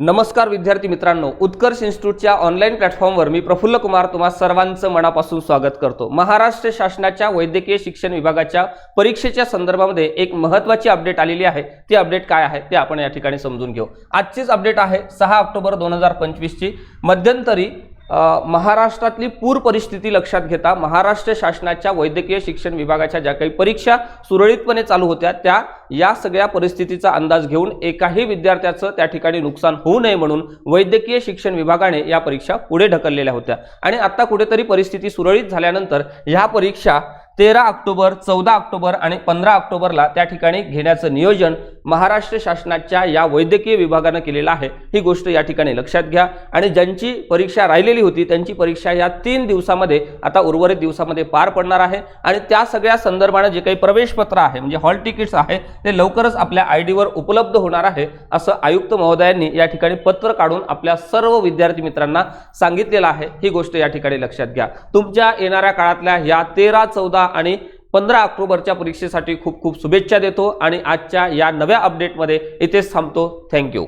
नमस्कार विद्यार्थी मित्रांनो उत्कर्ष इन्स्टिट्यूटच्या ऑनलाईन प्लॅटफॉर्मवर मी प्रफुल्ल कुमार तुम्हा सर्वांचं मनापासून स्वागत करतो. महाराष्ट्र शासनाच्या वैद्यकीय शिक्षण विभागाच्या परीक्षेच्या संदर्भामध्ये एक महत्त्वाची अपडेट आलेली आहे. ती अपडेट काय आहे ते आपण या ठिकाणी समजून घेऊ. आजचीच अपडेट आहे सहा ऑक्टोबर दोन हजार पंचवीसची. मध्यंतरी महाराष्ट्रातली पूर परिस्थिती लक्षात घेता महाराष्ट्र शासनाच्या वैद्यकीय शिक्षण विभागाच्या ज्या काही परीक्षा सुरळीतपणे चालू होत्या त्या या सगळ्या परिस्थितीचा अंदाज घेऊन एकाही विद्यार्थ्याचं त्या ठिकाणी नुकसान होऊ नये म्हणून वैद्यकीय शिक्षण विभागाने या परीक्षा पुढे ढकललेल्या होत्या. आणि आता कुठेतरी परिस्थिती सुरळीत झाल्यानंतर ह्या परीक्षा तेरा ऑक्टोबर चौदा ऑक्टोबर आणि पंधरा ऑक्टोबरला त्या ठिकाणी घेण्याचं नियोजन महाराष्ट्र शासनाच्या या वैद्यकीय विभागानं केलेलं आहे. ही गोष्ट या ठिकाणी लक्षात घ्या. आणि ज्यांची परीक्षा राहिलेली होती त्यांची परीक्षा या तीन दिवसामध्ये आता उर्वरित दिवसामध्ये पार पडणार आहे. आणि त्या सगळ्या संदर्भानं जे काही प्रवेशपत्र आहे म्हणजे हॉल तिकीट्स आहे ते लवकरच आपल्या आय डीवर उपलब्ध होणार आहे असं आयुक्त महोदयांनी या ठिकाणी पत्र काढून आपल्या सर्व विद्यार्थी मित्रांना सांगितलेलं आहे. ही गोष्ट या ठिकाणी लक्षात घ्या. तुमच्या येणाऱ्या काळातल्या या तेरा चौदा आणि पंधरा ऑक्टोबरच्या परीक्षेसाठी खूप खूप शुभेच्छा देतो आणि आजच्या या नव्या अपडेटमध्ये इथेच थांबतो. थँक्यू